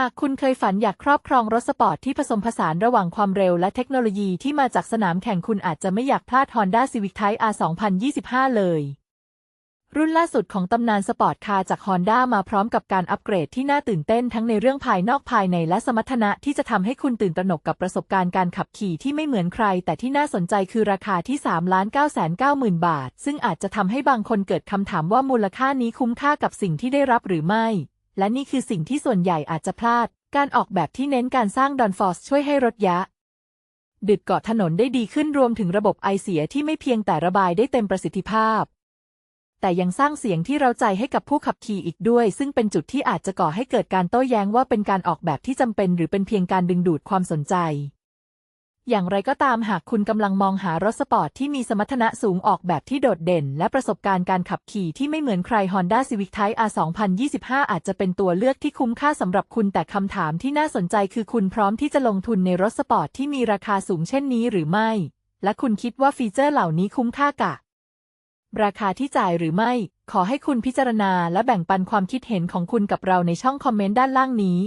หากคุณเคยฝันอยากครอบครองรถสปอร์ตที่ผสมผสานระหว่างความเร็วและเทคโนโลยีที่มาจากสนามแข่งคุณอาจจะไม่อยากพลาด Honda Civic Type R 2025 เลย รุ่นล่าสุดของตำนานสปอร์ตคาร์จาก Honda มาพร้อมกับการอัปเกรดที่น่าตื่นเต้นทั้งในเรื่องภายนอกภายในและสมรรถนะที่จะทำให้คุณตื่นตระหนกกับประสบการณ์การขับขี่ที่ไม่เหมือนใคร แต่ที่น่าสนใจคือราคาที่ 3 9 9 0 0 0 0บาท ซึ่งอาจจะทำให้บางคนเกิดคำถามว่ามูลค่านี้คุ้มค่ากับสิ่งที่ได้รับหรือไม่ และนี่คือสิ่งที่ส่วนใหญ่อาจจะพลาด การออกแบบที่เน้นการสร้างดอนฟอสช่วยให้รถยะ ดึดเกาะถนนได้ดีขึ้นรวมถึงระบบไอเสียที่ไม่เพียงแต่ระบายได้เต็มประสิทธิภาพ แต่ยังสร้างเสียงที่เราใจให้กับผู้ขับขี่อีกด้วย ซึ่งเป็นจุดที่อาจจะก่อให้เกิดการโต้แย้งว่าเป็นการออกแบบที่จำเป็น หรือเป็นเพียงการดึงดูดความสนใจ อย่างไรก็ตามหากคุณกำลังมองหารถสปอร์ตที่มีสมรรถนะสูงออกแบบที่โดดเด่น และประสบการณ์การขับขี่ที่ไม่เหมือนใคร Honda Civic Type R 2025 อาจจะเป็นตัวเลือกที่คุ้มค่าสำหรับคุณแต่คำถามที่น่าสนใจคือคุณพร้อมที่จะลงทุนในรถสปอร์ตที่มีราคาสูงเช่นนี้หรือไม่ และคุณคิดว่าฟีเจอร์เหล่านี้คุ้มค่ากะ ราคาที่จ่ายหรือไม่ ขอให้คุณพิจารณาและแบ่งปันความคิดเห็นของคุณกับเราในช่องคอมเมนต์ด้านล่างนี้